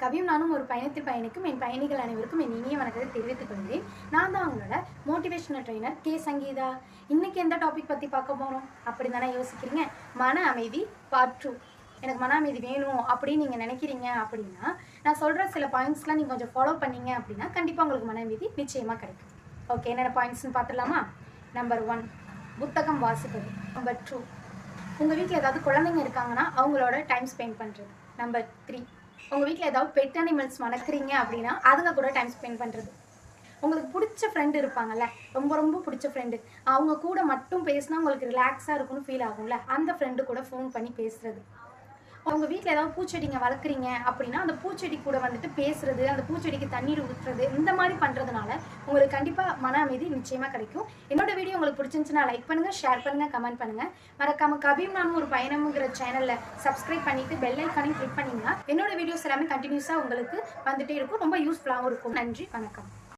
கவியும் நானும் ஒரு பயணத்தில் பயணிக்கும் என் பயணிகள் அனைவருக்கும் என் இனிய வணக்கத்தை தெரிவித்துக் கொள்கிறேன். நான் தான் அவங்களோட மோட்டிவேஷனல் ட்ரைனர் கே. சங்கீதா. இன்னைக்கு எந்த டாபிக் பற்றி பார்க்க போகிறோம் அப்படி தானே யோசிக்கிறீங்க? மன அமைதி பார்ட் டூ எனக்கு மன அமைதி வேணும் அப்படின்னு நீங்கள் நினைக்கிறீங்க அப்படின்னா நான் சொல்கிற சில பாயிண்ட்ஸ்லாம் நீங்கள் கொஞ்சம் ஃபாலோ பண்ணீங்க அப்படின்னா கண்டிப்பாக உங்களுக்கு மன அமைதி நிச்சயமாக கிடைக்கும். ஓகே என்னென்ன பாயிண்ட்ஸ்னு பார்த்துடலாமா? நம்பர் ஒன் புத்தகம் வாசிப்பது. நம்பர் டூ உங்கள் வீட்டில் ஏதாவது குழந்தைங்க இருக்காங்கன்னா அவங்களோட டைம் ஸ்பெண்ட் பண்ணுறது நம்பர் த்ரீ உங்கள் வீட்டில் ஏதாவது பெட் அனிமல்ஸ் வளர்க்குறீங்க அப்படின்னா அதுங்க கூட டைம் ஸ்பெண்ட் பண்ணுறது உங்களுக்கு பிடிச்ச ஃப்ரெண்டு இருப்பாங்கல்ல ரொம்ப ரொம்ப பிடிச்ச ஃப்ரெண்டு அவங்க கூட மட்டும் பேசினா உங்களுக்கு ரிலாக்ஸாக இருக்கும்னு ஃபீல் ஆகும்ல. அந்த ஃப்ரெண்டு கூட ஃபோன் பண்ணி பேசுறது. உங்க வீட்டில் ஏதாவது பூச்செடிங்க வளர்க்குறீங்க அப்படின்னா அந்த பூச்செடி கூட வந்துட்டு பேசுறது அந்த பூச்செடிக்கு தண்ணீர் ஊற்றுறது இந்த மாதிரி பண்ணுறதுனால உங்களுக்கு கண்டிப்பாக மன அமைதி நிச்சயமாக கிடைக்கும். என்னோட வீடியோ உங்களுக்கு பிடிச்சிருந்துச்சுன்னா லைக் பண்ணுங்க ஷேர் பண்ணுங்க கமெண்ட் பண்ணுங்க. மறக்காம கவியும் நானும் ஒரு பயணம்ங்கிற சேனல்ல சப்ஸ்கிரைப் பண்ணிட்டு பெல் ஐக்கானையும் கிளிக் பண்ணீங்கன்னா என்னோட வீடியோஸ் எல்லாமே கண்டினியூஸாக உங்களுக்கு வந்துட்டே இருக்கும். ரொம்ப யூஸ்ஃபுல்லாகவும் இருக்கும். நன்றி வணக்கம்.